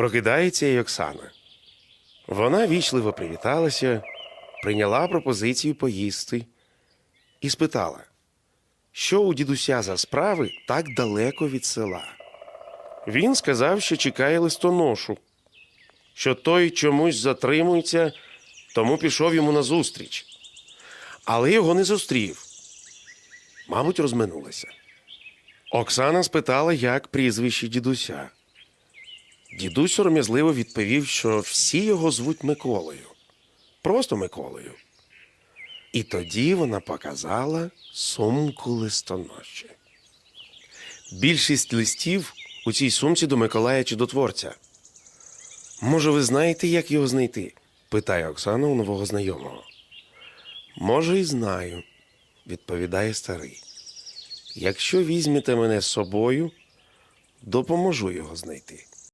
Прокидається й Оксана. Вона вічливо привіталася, прийняла пропозицію поїсти і спитала, що у дідуся за справи так далеко від села. Він сказав, що чекає листоношу, що той чомусь затримується, тому пішов йому назустріч. Але його не зустрів. Мабуть, розминулися. Оксана спитала, як прізвище дідуся. Дідусь сором'язливо відповів, що всі його звуть Миколою. Просто Миколою. І тоді вона показала сумку листоноші. Більшість листів у цій сумці до Миколая Чудотворця. Може, ви знаєте, як його знайти? питає Оксана у нового знайомого. Може, і знаю, відповідає старий. Якщо візьмете мене з собою, допоможу його знайти.